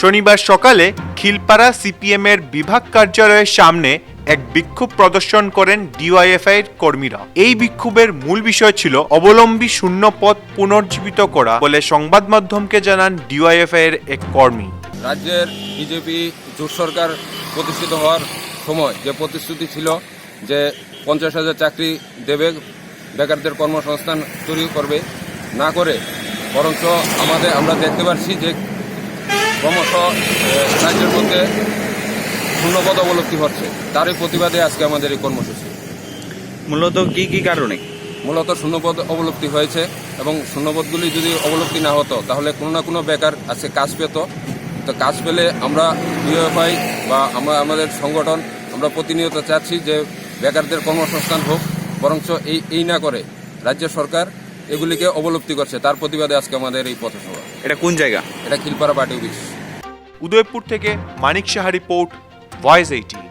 শনিবার সকালে খিলপাড়া সিপিএম এর বিভাগ কার্যালয়ের সামনে এক বিক্ষোভ প্রদর্শন করেন ডিওয়াইএফআই এর কর্মীরা। এই বিক্ষোভের মূল বিষয় ছিল অবলম্বী শূন্য পদ পুনর্জীবিত করা বলে সংবাদ মাধ্যমকে জানান ডিওয়াইএফআই এর এক কর্মী। রাজ্যের বিজেপি জোট সরকার প্রতিষ্ঠিত হওয়ার সময় যে প্রতিশ্রুতি ছিল যে পঞ্চাশ হাজার চাকরি দেবে, বেকারদের কর্মসংস্থান তৈরি করবে, না করে বরঞ্চ আমাদের, আমরা দেখতে পাচ্ছি যে ক্রমশ রাজ্যের মধ্যে শূন্যপদ অবলব্ধি হচ্ছে। তারই প্রতিবাদে আজকে আমাদের এই কর্মসূচি। মূলত কি কি কারণে? মূলত শূন্যপদ অবলব্ধি হয়েছে এবং শূন্যপদগুলি যদি অবলব্ধি না হতো তাহলে কোনো না কোনো বেকার আজকে কাজ পেত। তো কাজ পেলে আমরা ডিওএফআই বা আমরা আমাদের সংগঠন আমরা প্রতিনিয়ত চাচ্ছি যে বেকারদের কর্মসংস্থান হোক বরঞ্চ এই এই না করে রাজ্য সরকার এগুলিকে অবলব্ধি করছে। তার প্রতিবাদে আজকে আমাদের এই পথসভা। এটা কোন জায়গা? এটা খিলপাড়া পার্টি অফিস। উদয়পুর থেকে Manik Saha report voice eighty